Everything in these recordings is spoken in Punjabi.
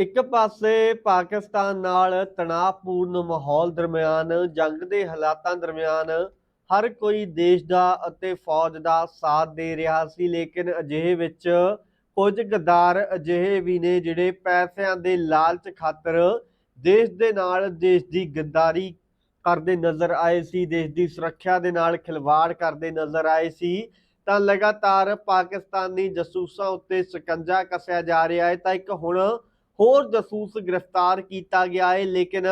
ਇੱਕ ਪਾਸੇ ਪਾਕਿਸਤਾਨ ਨਾਲ ਤਣਾਅਪੂਰਨ ਮਾਹੌਲ ਦਰਮਿਆਨ, ਜੰਗ ਦੇ ਹਾਲਾਤਾਂ ਦਰਮਿਆਨ ਹਰ ਕੋਈ ਦੇਸ਼ ਦਾ ਅਤੇ ਫੌਜ ਦਾ ਸਾਥ ਦੇ ਰਿਹਾ ਸੀ, ਲੇਕਿਨ ਅਜਿਹੇ ਵਿੱਚ ਕੁਝ ਗਦਾਰ ਅਜਿਹੇ ਵੀ ਨੇ ਜਿਹੜੇ ਪੈਸਿਆਂ ਦੇ ਲਾਲਚ ਖਾਤਰ ਦੇਸ਼ ਦੇ ਨਾਲ ਦੇਸ਼ ਦੀ ਗੱਦਾਰੀ ਕਰਦੇ ਨਜ਼ਰ ਆਏ ਸੀ, ਦੇਸ਼ ਦੀ ਸੁਰੱਖਿਆ ਦੇ ਨਾਲ ਖਿਲਵਾੜ ਕਰਦੇ ਨਜ਼ਰ ਆਏ ਸੀ। ਤਾਂ ਲਗਾਤਾਰ ਪਾਕਿਸਤਾਨੀ ਜਸੂਸਾਂ ਉੱਤੇ ਸ਼ਿਕੰਜਾ ਕੱਸਿਆ ਜਾ ਰਿਹਾ ਹੈ। ਤਾਂ ਇੱਕ ਹੁਣ ਹੋਰ ਜਸੂਸ ਗ੍ਰਿਫਤਾਰ ਕੀਤਾ ਗਿਆ ਹੈ ਲੇਕਿਨ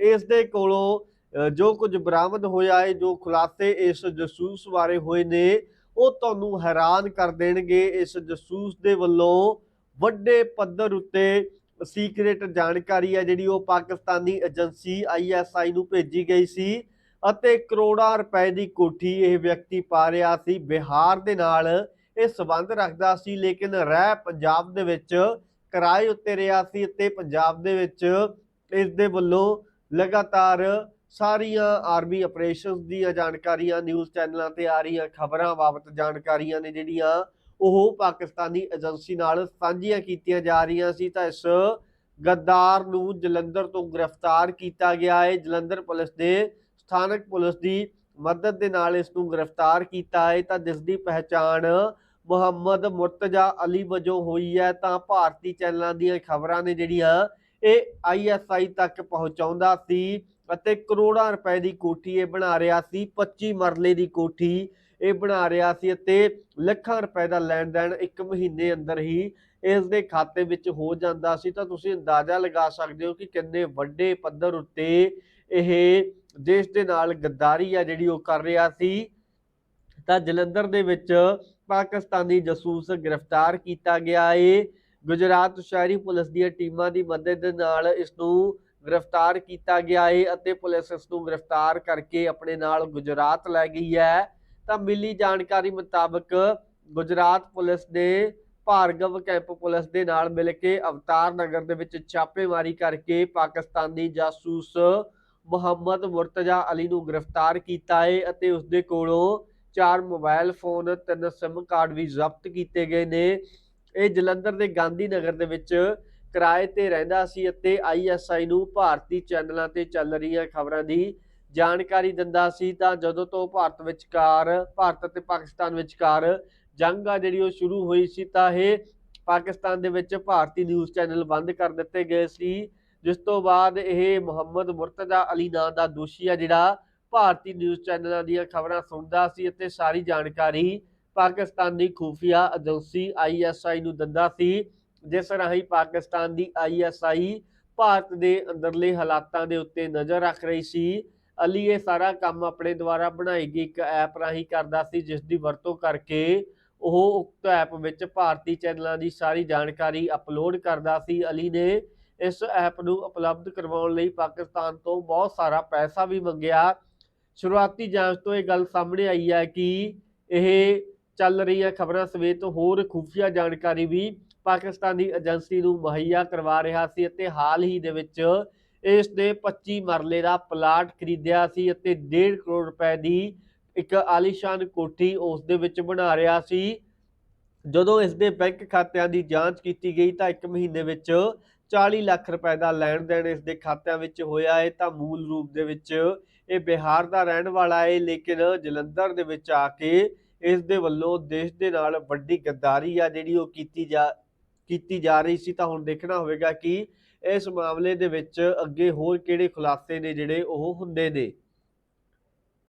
ਇਸ ਦੇ ਕੋਲੋਂ ਜੋ ਕੁਝ ਬਰਾਮਦ ਹੋਇਆ ਹੈ ਜੋ ਖੁਲਾਸੇ ਇਸ ਜਸੂਸ ਬਾਰੇ ਹੋਏ ਨੇ, ਉਹ ਤੁਹਾਨੂੰ ਹੈਰਾਨ ਕਰ ਦੇਣਗੇ। ਇਸ ਜਸੂਸ ਦੇ ਵੱਲੋਂ ਵੱਡੇ ਪੱਧਰ ਉੱਤੇ ਸੀਕ੍ਰੀਟ ਜਾਣਕਾਰੀ ਹੈ, ਜਿਹੜੀ ਉਹ ਪਾਕਿਸਤਾਨੀ ਏਜੰਸੀ ਆਈਐਸਆਈ ਨੂੰ ਭੇਜੀ ਗਈ ਸੀ ਅਤੇ ਕਰੋੜਾਂ ਰੁਪਏ ਦੀ ਕੋਠੀ ਇਹ ਵਿਅਕਤੀ ਪਾ ਰਿਹਾ ਸੀ। ਬਿਹਾਰ ਦੇ ਨਾਲ ਇਹ ਸਬੰਧ ਰੱਖਦਾ ਸੀ, ਲੇਕਿਨ ਰਹਿ ਪੰਜਾਬ ਦੇ ਵਿੱਚ ਕਿਰਾਏ ਉੱਤੇ ਰਿਹਾ ਸੀ ਅਤੇ ਪੰਜਾਬ ਦੇ ਵਿੱਚ ਇਸ ਦੇ ਵੱਲੋਂ ਲਗਾਤਾਰ ਸਾਰੀਆਂ ਆਰਮੀ ਆਪਰੇਸ਼ਨਸ ਦੀਆਂ ਜਾਣਕਾਰੀਆਂ, ਨਿਊਜ਼ ਚੈਨਲਾਂ ਤੇ ਆ ਰਹੀਆਂ ਖਬਰਾਂ ਬਾਬਤ ਜਾਣਕਾਰੀਆਂ ਨੇ ਜਿਹੜੀਆਂ ਉਹ ਪਾਕਿਸਤਾਨੀ ਏਜੰਸੀ ਨਾਲ ਸਾਂਝੀਆਂ ਕੀਤੀਆਂ ਜਾ ਰਹੀਆਂ ਸੀ। ਤਾਂ ਇਸ ਗੱਦਾਰ ਨੂੰ ਜਲੰਧਰ ਤੋਂ ਗ੍ਰਿਫਤਾਰ ਕੀਤਾ ਗਿਆ ਹੈ। ਜਲੰਧਰ ਪੁਲਿਸ ਦੇ ਸਥਾਨਕ ਪੁਲਿਸ ਦੀ ਮਦਦ ਦੇ ਨਾਲ ਇਸ ਨੂੰ ਗ੍ਰਿਫਤਾਰ ਕੀਤਾ ਹੈ। ਤਾਂ ਜਿਸ ਦੀ ਪਹਿਚਾਣ ਮੁਹੰਮਦ ਮੁਰਤਜ਼ਾ ਅਲੀ ਵਜੋਂ ਹੋਈ ਹੈ, ਤਾਂ ਭਾਰਤੀ ਚੈਨਲਾਂ ਦੀਆਂ ਖਬਰਾਂ ਨੇ ਜਿਹੜੀਆਂ ਇਹ ਆਈਐਸਆਈ ਤੱਕ ਪਹੁੰਚਾਉਂਦਾ ਸੀ ਅਤੇ ਕਰੋੜਾਂ ਰੁਪਏ ਦੀ ਕੋਠੀ ਇਹ ਬਣਾ ਰਿਹਾ ਸੀ 25 ਮਰਲੇ ਦੀ ਕੋਠੀ ਇਹ ਬਣਾ ਰਿਹਾ ਸੀ ਅਤੇ ਲੱਖਾਂ ਰੁਪਏ ਦਾ ਲੈਣ ਦੇਣ ਇੱਕ ਮਹੀਨੇ ਅੰਦਰ ਹੀ ਇਸ ਦੇ ਖਾਤੇ ਵਿੱਚ ਹੋ ਜਾਂਦਾ ਸੀ। ਤਾਂ ਤੁਸੀਂ ਅੰਦਾਜ਼ਾ ਲਗਾ ਸਕਦੇ ਹੋ ਕਿ ਕਿੰਨੇ ਵੱਡੇ ਪੱਧਰ ਉੱਤੇ ਇਹ ਦੇਸ਼ ਦੇ ਨਾਲ ਗੱਦਾਰੀ ਆ ਜਿਹੜੀ ਉਹ ਕਰ ਰਿਹਾ ਸੀ। ਤਾਂ ਜਲੰਧਰ ਦੇ ਵਿੱਚ ਪਾਕਿਸਤਾਨੀ ਜਾਸੂਸ ਗ੍ਰਿਫਤਾਰ ਕੀਤਾ ਗਿਆ ਏ। ਗੁਜਰਾਤ ਸ਼ਹਿਰੀ ਪੁਲਿਸ ਦੀਆਂ ਟੀਮਾਂ ਦੀ ਮਦਦ ਦੇ ਨਾਲ ਇਸ ਨੂੰ ਗ੍ਰਿਫਤਾਰ ਕੀਤਾ ਗਿਆ ਏ ਅਤੇ ਪੁਲਿਸ ਇਸ ਨੂੰ ਗ੍ਰਿਫਤਾਰ ਕਰਕੇ ਆਪਣੇ ਨਾਲ ਗੁਜਰਾਤ ਲੈ ਗਈ ਹੈ। ਤਾਂ ਮਿਲੀ ਜਾਣਕਾਰੀ ਮੁਤਾਬਕ ਗੁਜਰਾਤ ਪੁਲਿਸ ਨੇ ਭਾਰਗਵ ਕੈਂਪ ਪੁਲਿਸ ਦੇ ਨਾਲ ਮਿਲ ਕੇ ਅਵਤਾਰ ਨਗਰ ਦੇ ਵਿੱਚ ਛਾਪੇਮਾਰੀ ਕਰਕੇ ਪਾਕਿਸਤਾਨੀ ਜਾਸੂਸ ਮੁਹੰਮਦ ਮੁਰਤਜ਼ਾ ਅਲੀ ਨੂੰ ਗ੍ਰਿਫਤਾਰ ਕੀਤਾ ਹੈ ਅਤੇ ਉਸ ਦੇ ਕੋਲੋਂ ਚਾਰ ਮੋਬਾਈਲ ਫੋਨ ਤਿੰਨ ਸਿਮ ਕਾਰਡ ਵੀ ਜ਼ਬਤ ਕੀਤੇ ਗਏ ਨੇ। ਇਹ ਜਲੰਧਰ ਦੇ ਗਾਂਧੀ ਨਗਰ ਦੇ ਵਿੱਚ ਕਿਰਾਏ ਤੇ ਰਹਿੰਦਾ ਸੀ ਅਤੇ ਆਈਐਸਆਈ ਨੂੰ ਭਾਰਤੀ ਚੈਨਲਾਂ ਤੇ ਚੱਲ ਰਹੀਆਂ ਖਬਰਾਂ ਦੀ ਜਾਣਕਾਰੀ ਦਿੰਦਾ ਸੀ। ਤਾਂ ਜਦੋਂ ਤੋਂ ਭਾਰਤ ਵਿਚਕਾਰ, ਭਾਰਤ ਅਤੇ ਪਾਕਿਸਤਾਨ ਵਿਚਕਾਰ ਜੰਗ ਆ ਜਿਹੜੀ ਉਹ ਸ਼ੁਰੂ ਹੋਈ ਸੀ, ਤਾਂ ਇਹ ਪਾਕਿਸਤਾਨ ਦੇ ਵਿੱਚ ਭਾਰਤੀ ਨਿਊਜ਼ ਚੈਨਲ ਬੰਦ ਕਰ ਦਿੱਤੇ ਗਏ ਸੀ। ਜਿਸ ਤੋਂ ਬਾਅਦ ਇਹ ਮੁਹੰਮਦ ਮੁਰਤਜ਼ਾ ਅਲੀ ਨਾਂ ਦਾ ਦੋਸ਼ੀ ਆ ਜਿਹੜਾ ਭਾਰਤੀ ਨਿਊਜ਼ ਚੈਨਲਾਂ ਦੀਆਂ ਖਬਰਾਂ ਸੁਣਦਾ ਸੀ ਅਤੇ ਸਾਰੀ ਜਾਣਕਾਰੀ ਪਾਕਿਸਤਾਨੀ ਖੂਫੀਆ ਏਜੰਸੀ ਆਈਐਸਆਈ ਨੂੰ ਦਿੰਦਾ ਸੀ, ਜਿਸ ਰਾਹੀਂ ਪਾਕਿਸਤਾਨ ਦੀ ਆਈਐਸਆਈ ਭਾਰਤ ਦੇ ਅੰਦਰਲੇ ਹਾਲਾਤਾਂ ਦੇ ਉੱਤੇ ਨਜ਼ਰ ਰੱਖ ਰਹੀ ਸੀ। ਅਲੀ ਇਹ ਸਾਰਾ ਕੰਮ ਆਪਣੇ ਦੁਆਰਾ ਬਣਾਈ ਗਈ ਇੱਕ ਐਪ ਰਾਹੀਂ ਕਰਦਾ ਸੀ, ਜਿਸ ਦੀ ਵਰਤੋਂ ਕਰਕੇ ਉਹ ਉਕਤ ਐਪ ਵਿੱਚ ਭਾਰਤੀ ਚੈਨਲਾਂ ਦੀ ਸਾਰੀ ਜਾਣਕਾਰੀ ਅਪਲੋਡ ਕਰਦਾ ਸੀ। ਅਲੀ ਨੇ ਇਸ ਐਪ ਨੂੰ ਉਪਲਬਧ ਕਰਵਾਉਣ ਲਈ ਪਾਕਿਸਤਾਨ ਤੋਂ ਬਹੁਤ ਸਾਰਾ ਪੈਸਾ ਵੀ ਮੰਗਿਆ ਸ਼ੁਰੂਆਤੀ ਜਾਂਚ ਤੋਂ ਇਹ ਗੱਲ ਸਾਹਮਣੇ ਆਈ ਹੈ ਕਿ ਇਹ ਚੱਲ ਰਹੀਆਂ ਖਬਰਾਂ ਸਮੇਤ ਹੋਰ ਖੁਫੀਆ ਜਾਣਕਾਰੀ ਵੀ ਪਾਕਿਸਤਾਨ ਦੀ ਏਜੰਸੀ ਨੂੰ ਮੁਹੱਈਆ ਕਰਵਾ ਰਿਹਾ ਸੀ ਅਤੇ ਹਾਲ ਹੀ ਦੇ ਵਿੱਚ ਇਸ ਨੇ 25 ਮਰਲੇ ਦਾ ਪਲਾਟ ਖਰੀਦਿਆ ਸੀ ਅਤੇ 1.5 ਕਰੋੜ ਰੁਪਏ ਦੀ ਇੱਕ ਆਲੀਸ਼ਾਨ ਕੋਠੀ ਉਸ ਦੇ ਵਿੱਚ ਬਣਾ ਰਿਹਾ ਸੀ। ਜਦੋਂ ਇਸ ਦੇ ਬੈਂਕ ਖਾਤਿਆਂ ਦੀ ਜਾਂਚ ਕੀਤੀ ਗਈ ਤਾਂ ਇੱਕ ਮਹੀਨੇ ਵਿੱਚ 40 ਲੱਖ ਰੁਪਏ ਦਾ ਲੈਣ ਦੇਣ ਇਸ ਦੇ ਖਾਤਿਆਂ ਵਿੱਚ ਹੋਇਆ ਹੈ ਤਾਂ ਮੂਲ ਰੂਪ ਦੇ ਵਿੱਚ ਇਹ ਬਿਹਾਰ ਦਾ ਰਹਿਣ ਵਾਲਾ ਹੈ ਲੇਕਿਨ ਜਲੰਧਰ ਦੇ ਵਿੱਚ ਆ ਕੇ ਇਸ ਦੇ ਵੱਲੋਂ ਦੇਸ਼ ਦੇ ਨਾਲ ਵੱਡੀ ਗੱਦਾਰੀ ਆ ਜਿਹੜੀ ਉਹ ਕੀਤੀ ਜਾ ਕੀਤੀ ਜਾ ਰਹੀ ਸੀ। ਤਾਂ ਹੁਣ ਦੇਖਣਾ ਹੋਵੇਗਾ ਕਿ ਇਸ ਮਾਮਲੇ ਦੇ ਵਿੱਚ ਅੱਗੇ ਹੋਰ ਕਿਹੜੇ ਖੁਲਾਸੇ ਨੇ ਜਿਹੜੇ ਉਹ ਹੁੰਦੇ ਨੇ।